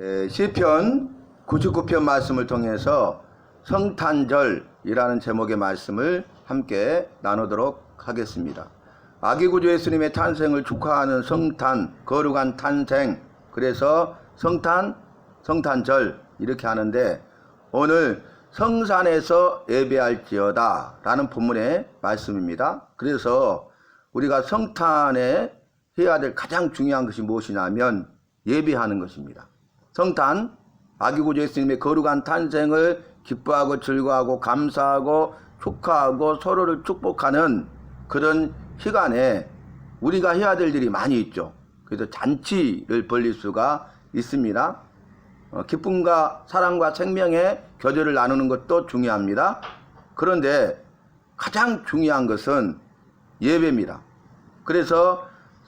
에, 시편 99편 말씀을 통해서 성탄절이라는 제목의 말씀을 함께 나누도록 하겠습니다. 아기 구주 예수님의 탄생을 축하하는 성탄, 거룩한 탄생, 그래서 성탄, 성탄절 이렇게 하는데 오늘 성산에서 예배할지어다 라는 본문의 말씀입니다. 그래서 우리가 성탄에 해야 될 가장 중요한 것이 무엇이냐면 예배하는 것입니다. 성탄, 아기구주 예수님의 거룩한 탄생을 기뻐하고 즐거워하고 감사하고 축하하고 서로를 축복하는 그런 시간에 우리가 해야 될 일이 많이 있죠. 그래서 잔치를 벌릴 수가 있습니다. 어, 기쁨과 사랑과 생명의 교제를 나누는 것도 중요합니다. 그런데 가장 중요한 것은 예배입니다. 그래서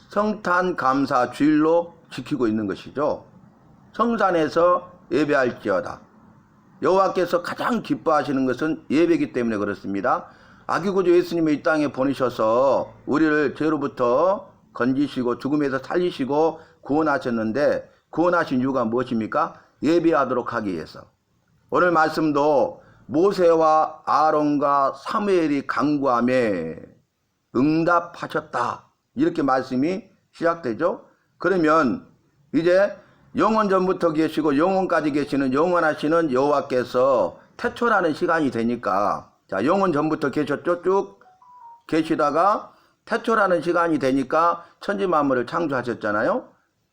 성탄 감사 주일로 지키고 있는 것이죠. 성산에서 예배할지어다. 여호와께서 가장 기뻐하시는 것은 예배이기 때문에 그렇습니다. 아기구주 예수님이 이 땅에 보내셔서 우리를 죄로부터 건지시고 죽음에서 살리시고 구원하셨는데 구원하신 이유가 무엇입니까? 예배하도록 하기 위해서. 오늘 말씀도 모세와 아론과 사무엘이 강구함에 응답하셨다. 이렇게 말씀이 시작되죠. 그러면 이제 영원 전부터 계시고 영원까지 계시는 영원하시는 여호와께서 태초라는 시간이 되니까 자 영원 전부터 계셨죠 쭉 계시다가 태초라는 시간이 되니까 천지 만물을 창조하셨잖아요.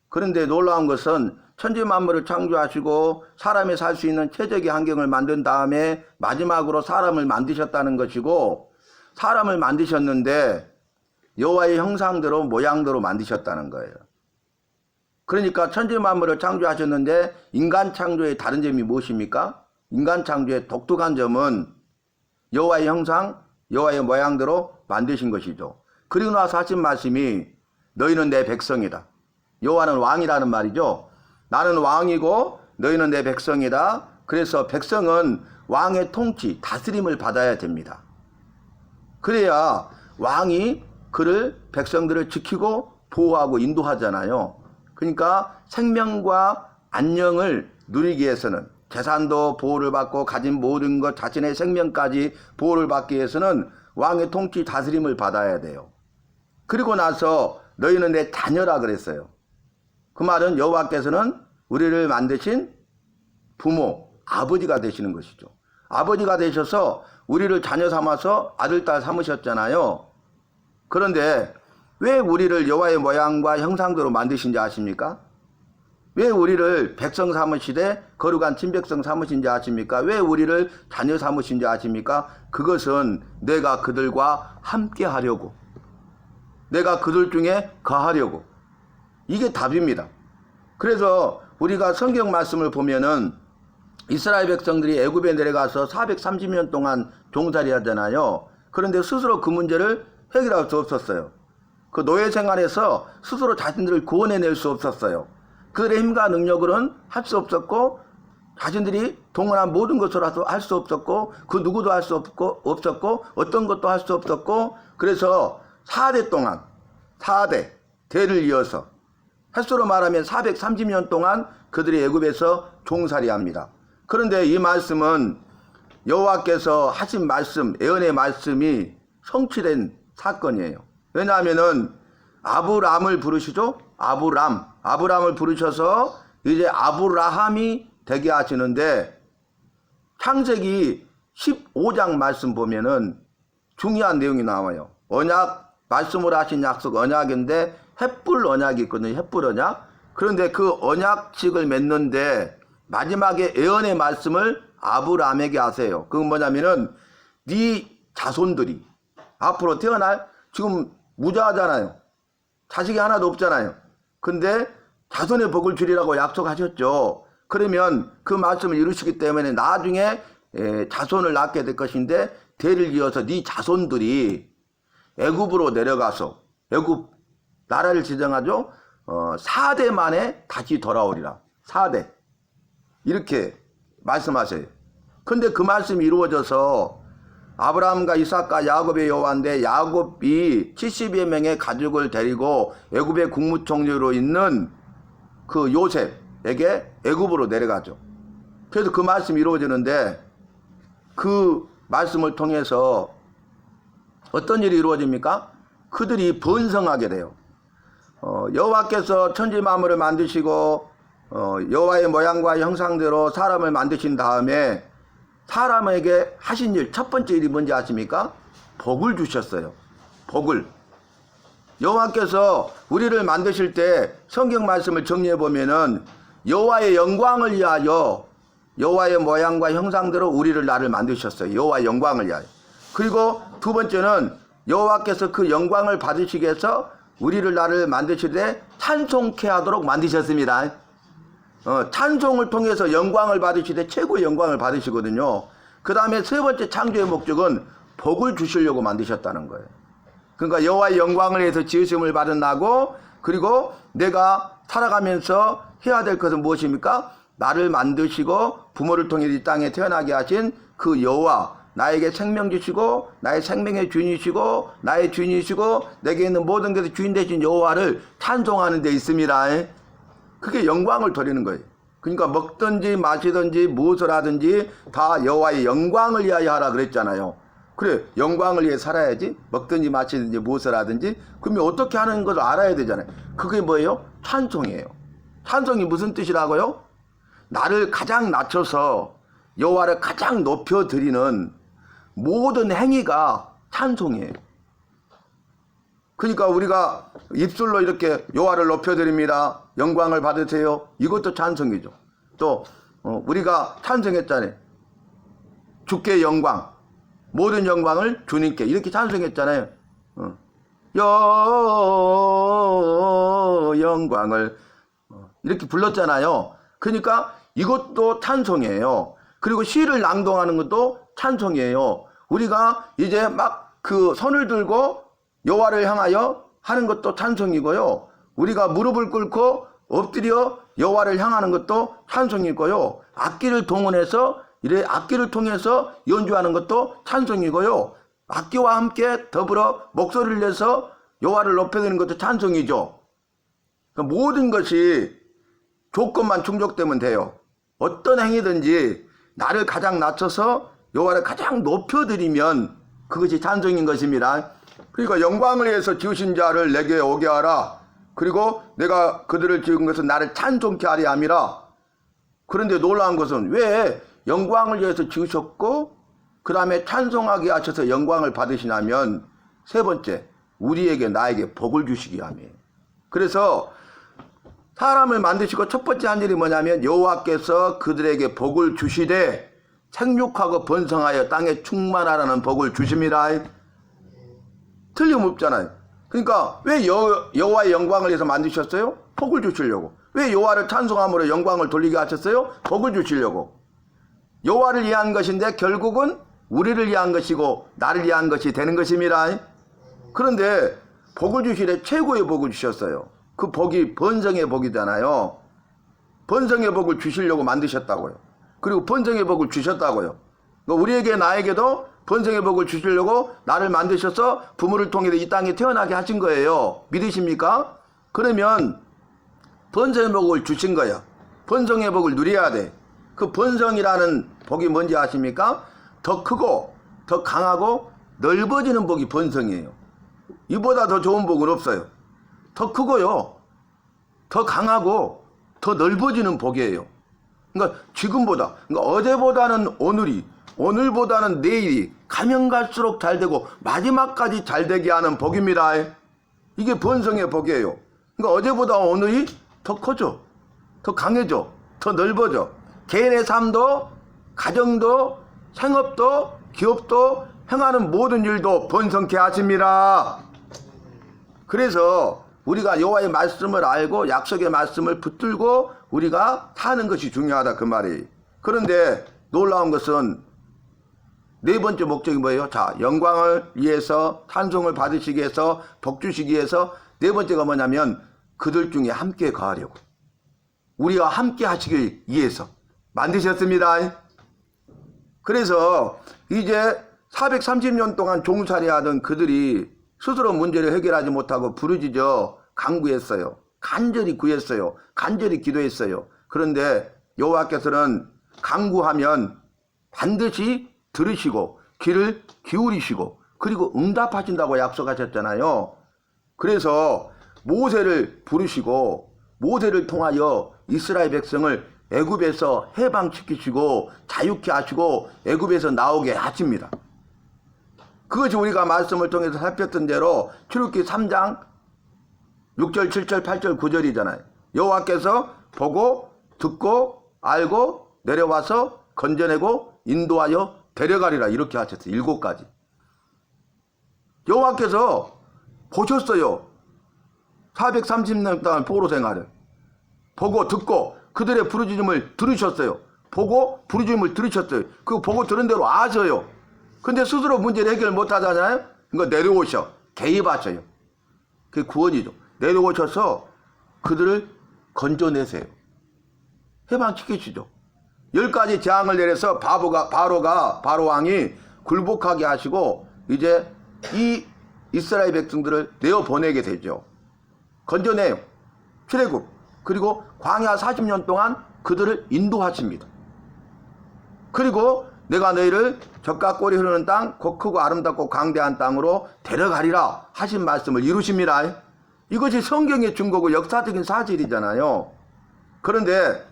그런데 놀라운 것은 천지 만물을 창조하시고 사람이 살 수 있는 최적의 환경을 만든 다음에 마지막으로 사람을 만드셨다는 것이고 사람을 만드셨는데 여호와의 형상대로 모양대로 만드셨다는 거예요. 그러니까 천지 만물을 창조하셨는데 인간 창조의 다른 점이 무엇입니까? 인간 창조의 독특한 점은 여호와의 형상, 여호와의 모양대로 만드신 것이죠. 그리고 나서 하신 말씀이 너희는 내 백성이다. 여호와는 왕이라는 말이죠. 나는 왕이고 너희는 내 백성이다. 그래서 백성은 왕의 통치, 다스림을 받아야 됩니다. 그래야 왕이 그를 백성들을 지키고 보호하고 인도하잖아요. 그러니까 생명과 안녕을 누리기 위해서는 재산도 보호를 받고 가진 모든 것 자신의 생명까지 보호를 받기 위해서는 왕의 통치 다스림을 받아야 돼요. 그리고 나서 너희는 내 자녀라 그랬어요. 그 말은 여호와께서는 우리를 만드신 부모, 아버지가 되시는 것이죠. 아버지가 되셔서 우리를 자녀 삼아서 아들, 딸 삼으셨잖아요. 그런데 왜 우리를 여호와의 모양과 형상대로 만드신지 아십니까? 왜 우리를 백성 삼으시되 거룩한 친백성 삼으신지 아십니까? 왜 우리를 자녀 삼으신지 아십니까? 그것은 내가 그들과 함께 하려고 내가 그들 중에 거하려고 이게 답입니다. 그래서 우리가 성경 말씀을 보면은 이스라엘 백성들이 애굽에 내려가서 430년 동안 종살이 하잖아요. 그런데 스스로 그 문제를 해결할 수 없었어요. 그 노예 생활에서 스스로 자신들을 구원해낼 수 없었어요. 그들의 힘과 능력으로는 할 수 없었고 자신들이 동원한 모든 것으로도 할 수 없었고 그 누구도 할 수 없고 없었고 어떤 것도 할 수 없었고 그래서 4대 동안 4대 대를 이어서 횟수로 말하면 430년 동안 그들이 애굽에서 종살이합니다. 그런데 이 말씀은 여호와께서 하신 말씀, 예언의 말씀이 성취된 사건이에요. 왜냐하면은 아브람을 부르시죠? 아브람, 아브람을 부르셔서 이제 아브라함이 되게 하시는데 창세기 15장 말씀 보면은 중요한 내용이 나와요. 언약 말씀으로 하신 약속 언약인데 햇불 언약이 있거든요. 햇불 언약. 그런데 그 언약식을 맺는데 마지막에 예언의 말씀을 아브라함에게 하세요. 그건 뭐냐면은 네 자손들이 앞으로 태어날 지금 무자하잖아요. 자식이 하나도 없잖아요. 근데 자손의 복을 주리라고 약속하셨죠. 그러면 그 말씀을 이루시기 때문에 나중에 에, 자손을 낳게 될 것인데 대를 이어서 네 자손들이 애굽으로 내려가서 애굽 나라를 지정하죠. 어, 4대 만에 다시 돌아오리라. 4대. 이렇게 말씀하세요. 근데 그 말씀이 이루어져서 아브라함과 이삭과 야곱의 여호와인데 야곱이 70여 명의 가족을 데리고 애굽의 국무총리로 있는 그 요셉, 여호와에게 애굽으로 내려가죠. 그래서 그 말씀이 이루어지는데 그 말씀을 통해서 어떤 일이 이루어집니까? 그들이 번성하게 돼요. 어, 여호와께서 천지 만물을 만드시고 어, 여호와의 모양과 형상대로 사람을 만드신 다음에 사람에게 하신 일 첫 번째 일이 뭔지 아십니까? 복을 주셨어요. 복을. 여호와께서 우리를 만드실 때 성경 말씀을 정리해 보면은 여호와의 영광을 위하여 여호와의 모양과 형상대로 우리를 나를 만드셨어요. 여호와의 영광을 위하여. 그리고 두 번째는 여호와께서 그 영광을 받으시기 위해서 우리를 나를 만드시되 찬송케 하도록 만드셨습니다. 어, 찬송을 통해서 영광을 받으시되 최고의 영광을 받으시거든요. 그 다음에 세 번째 창조의 목적은 복을 주시려고 만드셨다는 거예요. 그러니까 여호와의 영광을 위해서 지으심을 받은 나고 그리고 내가 살아가면서 해야 될 것은 무엇입니까? 나를 만드시고 부모를 통해 이 땅에 태어나게 하신 그 여호와 나에게 생명 주시고 나의 생명의 주인이시고 나의 주인이시고 내게 있는 모든 것의 주인 되신 여호와를 찬송하는 데 있습니다. 그게 영광을 돌리는 거예요. 그러니까 먹든지 마시든지 무엇을 하든지 다 여호와의 영광을 위하여 하라 그랬잖아요. 그래 영광을 위해 살아야지 먹든지 마시든지 무엇을 하든지 그러면 어떻게 하는 것을 알아야 되잖아요. 그게 뭐예요? 찬송이에요. 찬송이 무슨 뜻이라고요? 나를 가장 낮춰서 여호와를 가장 높여 드리는 모든 행위가 찬송이에요. 그러니까 우리가 입술로 이렇게 여호와를 높여 드립니다. 영광을 받으세요. 이것도 찬송이죠. 또 어, 우리가 찬송했잖아요. 주께 영광, 모든 영광을 주님께 이렇게 찬송했잖아요. 어. 여 영광을 어, 이렇게 불렀잖아요. 그러니까 이것도 찬송이에요. 그리고 시를 낭동하는 것도 찬송이에요. 우리가 이제 막 그 손을 들고 여호와를 향하여 하는 것도 찬송이고요. 우리가 무릎을 꿇고 엎드려 여호와를 향하는 것도 찬송이고요. 악기를 동원해서 이래 악기를 통해서 연주하는 것도 찬송이고요. 악기와 함께 더불어 목소리를 내서 여호와를 높여드리는 것도 찬송이죠. 그러니까 모든 것이 조건만 충족되면 돼요. 어떤 행위든지 나를 가장 낮춰서 여호와를 가장 높여드리면 그것이 찬송인 것입니다. 그러니까 영광을 위해서 지으신 자를 내게 오게 하라. 그리고 내가 그들을 지은 것은 나를 찬송케 하리 함이라. 그런데 놀라운 것은 왜 영광을 위해서 지으셨고 그 다음에 찬송하게 하셔서 영광을 받으시냐면 세 번째 우리에게 나에게 복을 주시기 함이에요. 그래서 사람을 만드시고 첫 번째 한 일이 뭐냐면 여호와께서 그들에게 복을 주시되 생육하고 번성하여 땅에 충만하라는 복을 주십니다. 틀림없잖아요. 그러니까 왜 여, 여호와의 영광을 위해서 만드셨어요? 복을 주시려고. 왜 여호와를 찬송함으로 영광을 돌리게 하셨어요? 복을 주시려고. 여호와를 위한 것인데 결국은 우리를 위한 것이고 나를 위한 것이 되는 것입니다. 그런데 복을 주시래 최고의 복을 주셨어요. 그 복이 번성의 복이잖아요. 번성의 복을 주시려고 만드셨다고요. 그리고 번성의 복을 주셨다고요. 그러니까 우리에게 나에게도 번성의 복을 주시려고 나를 만드셔서 부모를 통해 이 땅에 태어나게 하신 거예요. 믿으십니까? 그러면 번성의 복을 주신 거야. 번성의 복을 누려야 돼. 그 번성이라는 복이 뭔지 아십니까? 더 크고 더 강하고 넓어지는 복이 번성이에요. 이보다 더 좋은 복은 없어요. 더 크고요. 더 강하고 더 넓어지는 복이에요. 그러니까 지금보다, 그러니까 어제보다는 오늘이, 오늘보다는 내일이 가면 갈수록 잘 되고 마지막까지 잘 되게 하는 복입니다. 이게 번성의 복이에요. 그러니까 어제보다 오늘이 더 커져, 더 강해져, 더 넓어져. 개인의 삶도, 가정도, 생업도, 기업도, 행하는 모든 일도 번성케 하십니다. 그래서 우리가 여호와의 말씀을 알고 약속의 말씀을 붙들고 우리가 사는 것이 중요하다 그 말이. 그런데 놀라운 것은 네 번째 목적이 뭐예요? 자, 영광을 위해서 찬송을 받으시기 위해서 복 주시기 위해서 네 번째가 뭐냐면 그들 중에 함께 거하려고. 우리가 함께 하시기 위해서 만드셨습니다. 그래서 이제 430년 동안 종살이 하던 그들이 스스로 문제를 해결하지 못하고 부르짖어 강구했어요. 간절히 구했어요. 간절히 기도했어요. 그런데 여호와께서는 강구하면 반드시 들으시고 귀를 기울이시고 그리고 응답하신다고 약속하셨잖아요. 그래서 모세를 부르시고 모세를 통하여 이스라엘 백성을 애굽에서 해방시키시고 자유케 하시고 애굽에서 나오게 하십니다. 그것이 우리가 말씀을 통해서 살폈던 대로 출애굽기 3장 6절, 7절, 8절, 9절이잖아요. 여호와께서 보고 듣고 알고 내려와서 건져내고 인도하여 데려가리라 이렇게 하셨어요. 일곱 가지. 여호와께서 보셨어요. 430년 동안 포로 생활을 보고 듣고 그들의 부르짖음을 들으셨어요. 보고 부르짖음을 들으셨어요. 그 보고 들은 대로 아셔요. 근데 스스로 문제를 해결 못 하잖아요. 그거 내려오셔. 개입하셔요. 그게 구원이죠. 내려오셔서 그들을 건져내세요. 해방시키시죠. 열 가지 재앙을 내려서 바보가, 바로가, 바로 왕이 굴복하게 하시고 이제 이 이스라엘 백성들을 내어 보내게 되죠. 건져내요. 출애굽. 그리고 광야 40년 동안 그들을 인도하십니다. 그리고 내가 너희를 젖과 꼴이 흐르는 땅, 곧 크고 아름답고 강대한 땅으로 데려가리라 하신 말씀을 이루십니다. 이것이 성경의 증거고 역사적인 사실이잖아요. 그런데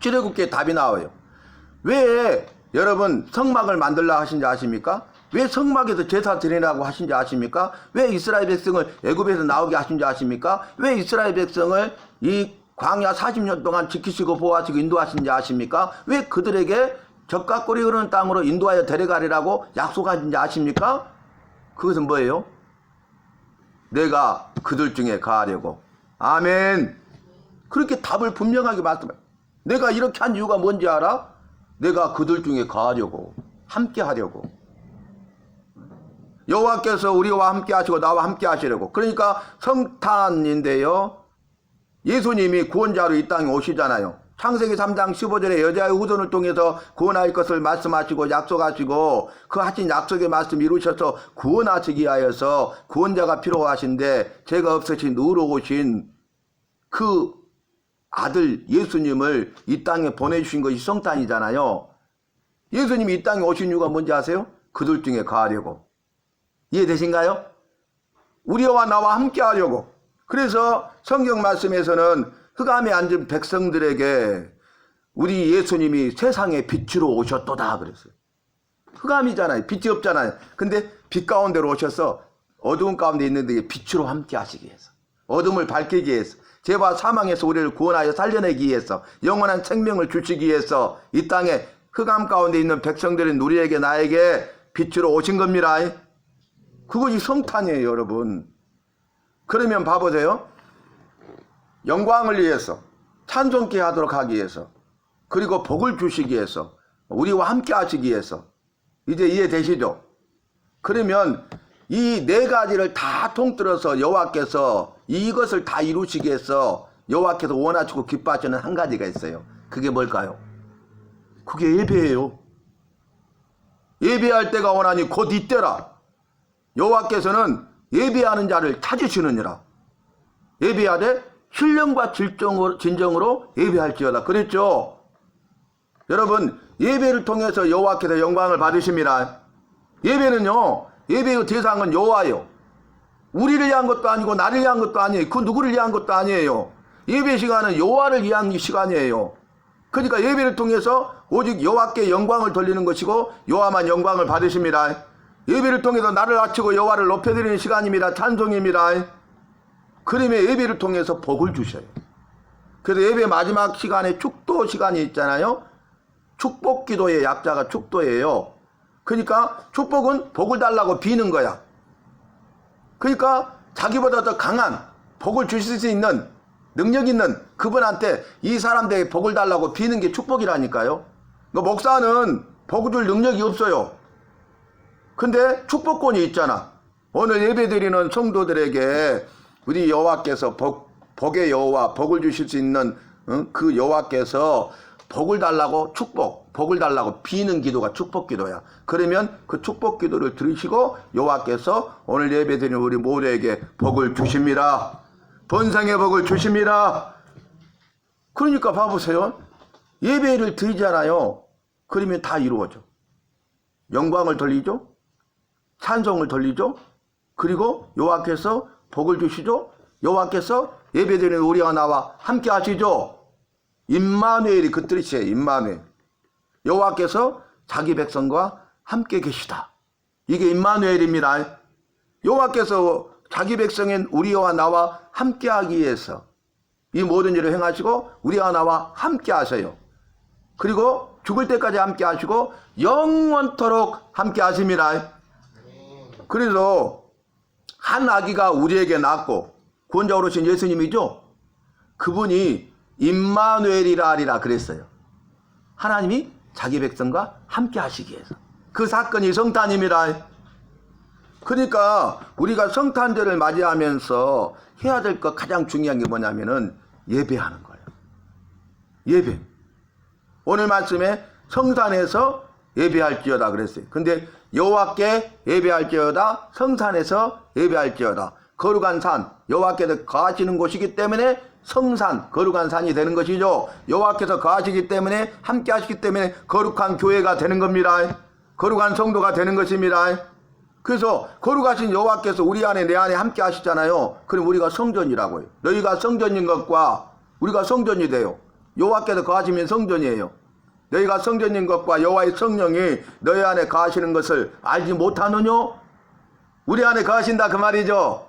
출애굽기에 답이 나와요. 왜 여러분 성막을 만들라 하신지 아십니까? 왜 성막에서 제사 드리라고 하신지 아십니까? 왜 이스라엘 백성을 애굽에서 나오게 하신지 아십니까? 왜 이스라엘 백성을 이 광야 40년 동안 지키시고 보호하시고 인도하신지 아십니까? 왜 그들에게 젖과 꿀이 흐르는 땅으로 인도하여 데려가리라고 약속하신지 아십니까? 그것은 뭐예요? 내가 그들 중에 가하려고. 아멘. 그렇게 답을 분명하게 말씀해. 내가 이렇게 한 이유가 뭔지 알아? 내가 그들 중에 가하려고. 함께 하려고. 여호와께서 우리와 함께 하시고 나와 함께 하시려고. 그러니까 성탄인데요. 예수님이 구원자로 이 땅에 오시잖아요. 창세기 3장 15절에 여자의 후손을 통해서 구원할 것을 말씀하시고 약속하시고 그 하신 약속의 말씀 이루셔서 구원하시기 하여서 구원자가 필요하신데 죄가 없으신 의로우신 그 아들 예수님을 이 땅에 보내주신 것이 성탄이잖아요. 예수님이 이 땅에 오신 이유가 뭔지 아세요? 그들 중에 가하려고. 이해되신가요? 우리와 나와 함께 하려고. 그래서 성경 말씀에서는 흑암에 앉은 백성들에게 우리 예수님이 세상의 빛으로 오셨도다 그랬어요. 흑암이잖아요. 빛이 없잖아요. 근데 빛 가운데로 오셔서 어두운 가운데 있는데 빛으로 함께 하시기 위해서. 어둠을 밝히기 위해서. 죄와 사망에서 우리를 구원하여 살려내기 위해서. 영원한 생명을 주시기 위해서 이 땅에 흑암 가운데 있는 백성들인 우리에게 나에게 빛으로 오신 겁니다. 그것이 성탄이에요, 여러분. 그러면 봐보세요. 영광을 위해서, 찬송케 하도록 하기 위해서, 그리고 복을 주시기 위해서, 우리와 함께 하시기 위해서, 이제 이해되시죠? 그러면 이 네 가지를 다 통틀어서 여호와께서 이것을 다 이루시기 위해서 여호와께서 원하시고 기뻐하시는 한 가지가 있어요. 그게 뭘까요? 그게 예배예요. 예배할 때가 원하니 곧 이때라. 여호와께서는 예배하는 자를 찾으시느니라. 예배하되 신령과 질정으로, 진정으로 예배할지어다. 그랬죠. 여러분 예배를 통해서 여호와께서 영광을 받으십니다. 예배는요. 예배의 대상은 여호와요. 우리를 위한 것도 아니고 나를 위한 것도 아니에요. 그 누구를 위한 것도 아니에요. 예배 시간은 여호와를 위한 시간이에요. 그러니까 예배를 통해서 오직 여호와께 영광을 돌리는 것이고 여호와만 영광을 받으십니다. 예배를 통해서 나를 낮추고 여호와를 높여드리는 시간입니다. 찬송입니다. 그러면 예배를 통해서 복을 주셔요. 그래서 예배 마지막 시간에 축도 시간이 있잖아요. 축복 기도의 약자가 축도예요. 그러니까 축복은 복을 달라고 비는 거야. 그러니까 자기보다 더 강한 복을 주실 수 있는 능력 있는 그분한테 이 사람들에게 복을 달라고 비는 게 축복이라니까요. 그 목사는 복을 줄 능력이 없어요. 근데 축복권이 있잖아. 오늘 예배드리는 성도들에게 우리 여호와께서 복, 복의 여호와 복을 주실 수 있는 응? 그 여호와께서 복을 달라고 축복, 복을 달라고 비는 기도가 축복 기도야. 그러면 그 축복 기도를 들으시고 여호와께서 오늘 예배드리는 우리 모두에게 복을 주십니다. 번성의 복을 주십니다. 그러니까 봐보세요. 예배를 드리잖아요. 그러면 다 이루어져. 영광을 돌리죠. 찬송을 돌리죠. 그리고 여호와께서 복을 주시죠. 여호와께서 예배드리는 우리와 나와 함께 하시죠. 임마누엘이 그 뜻이에요. 임마누엘. 여호와께서 자기 백성과 함께 계시다. 이게 임마누엘입니다. 여호와께서 자기 백성인 우리와 나와 함께하기 위해서 이 모든 일을 행하시고 우리와 나와 함께 하세요. 그리고 죽을 때까지 함께 하시고 영원토록 함께 하십니다. 그래서 한 아기가 우리에게 낳고 구원자로 오신 예수님이죠. 그분이 임마누엘이라 하리라 그랬어요. 하나님이 자기 백성과 함께 하시기 위해서. 그 사건이 성탄입니다. 그러니까 우리가 성탄절을 맞이하면서 해야 될 것 가장 중요한 게 뭐냐면은 예배하는 거예요. 예배. 오늘 말씀에 성산에서 예배할지어다 그랬어요. 근데 여호와께 예배할지어다 성산에서 예배할지어다. 거룩한 산 여호와께서 거하시는 곳이기 때문에 성산 거룩한 산이 되는 것이죠. 여호와께서 거하시기 때문에 함께 하시기 때문에 거룩한 교회가 되는 겁니다. 거룩한 성도가 되는 것입니다. 그래서 거룩하신 여호와께서 우리 안에 내 안에 함께 하시잖아요. 그럼 우리가 성전이라고요. 너희가 성전인 것과 우리가 성전이 돼요. 여호와께서 거하시면 성전이에요. 너희가 성전인 것과 여호와의 성령이 너희 안에 거하시는 것을 알지 못하느냐? 우리 안에 거하신다 그 말이죠.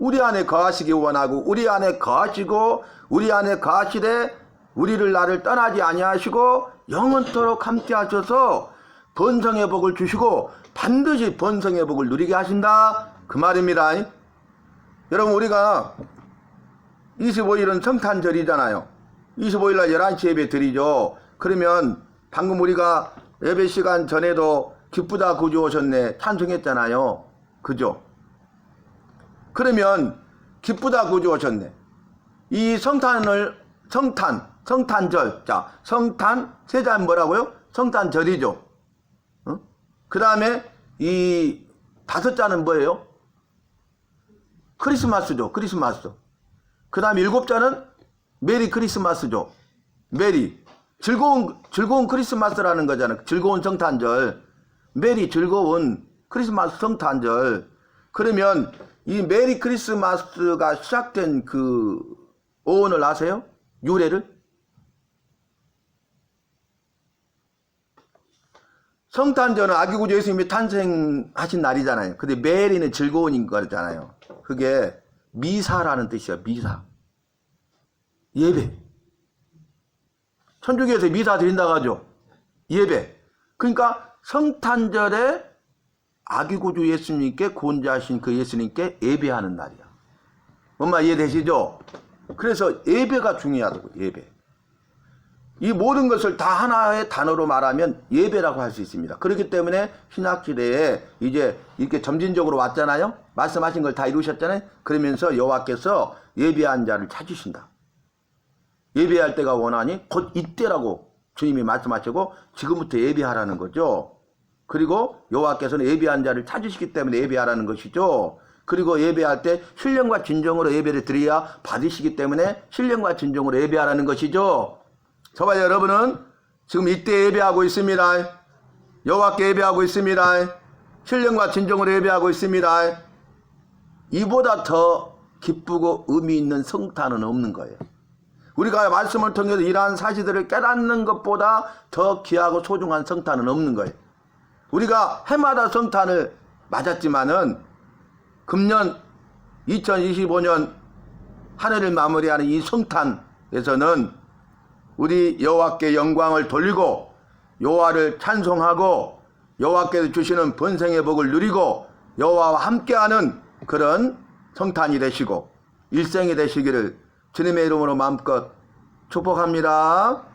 우리 안에 거하시기 원하고 우리 안에 거하시고 우리 안에 거하시되 우리를 나를 떠나지 아니하시고 영원토록 함께 하셔서 번성의 복을 주시고 반드시 번성의 복을 누리게 하신다 그 말입니다. 여러분 우리가 25일은 성탄절이잖아요. 25일 날 11시 예배 드리죠. 그러면 방금 우리가 예배 시간 전에도 기쁘다 구주 오셨네 찬송했잖아요. 그죠? 그러면 기쁘다 구주 오셨네. 이 성탄을 성탄 성탄절 자 성탄 세자는 뭐라고요? 성탄절이죠. 어? 그 다음에 이 다섯 자는 뭐예요? 크리스마스죠. 크리스마스. 그 다음에 일곱 자는 메리 크리스마스죠. 메리. 즐거운, 즐거운 크리스마스라는 거잖아요. 즐거운 성탄절. 메리 즐거운 크리스마스 성탄절. 그러면 이 메리 크리스마스가 시작된 그 오원을 아세요? 유래를? 성탄절은 아기 구주 예수님이 탄생하신 날이잖아요. 근데 메리는 즐거운 거잖아요. 그게 미사라는 뜻이야, 미사. 예배. 천주교에서 미사 드린다고 하죠. 예배. 그러니까 성탄절에 아기 구주 예수님께 구원자신 그 예수님께 예배하는 날이야. 엄마 이해되시죠? 그래서 예배가 중요하다고, 예배. 이 모든 것을 다 하나의 단어로 말하면 예배라고 할 수 있습니다. 그렇기 때문에 신학시대에 이제 이렇게 점진적으로 왔잖아요. 말씀하신 걸 다 이루셨잖아요. 그러면서 여호와께서 예배한 자를 찾으신다. 예배할 때가 원하니 곧 이때라고 주님이 말씀하시고 지금부터 예배하라는 거죠. 그리고 여호와께서는 예배한 자를 찾으시기 때문에 예배하라는 것이죠. 그리고 예배할 때 신령과 진정으로 예배를 드려야 받으시기 때문에 신령과 진정으로 예배하라는 것이죠. 저봐 여러분은 지금 이때 예배하고 있습니다. 여호와께 예배하고 있습니다. 신령과 진정으로 예배하고 있습니다. 이보다 더 기쁘고 의미 있는 성탄은 없는 거예요. 우리가 말씀을 통해서 이러한 사실들을 깨닫는 것보다 더 귀하고 소중한 성탄은 없는 거예요. 우리가 해마다 성탄을 맞았지만은 금년 2025년 한 해를 마무리하는 이 성탄에서는 우리 여호와께 영광을 돌리고 여호와를 찬송하고 여호와께서 주시는 번성의 복을 누리고 여호와와 함께하는 그런 성탄이 되시고 일생이 되시기를 주님의 이름으로 마음껏 축복합니다.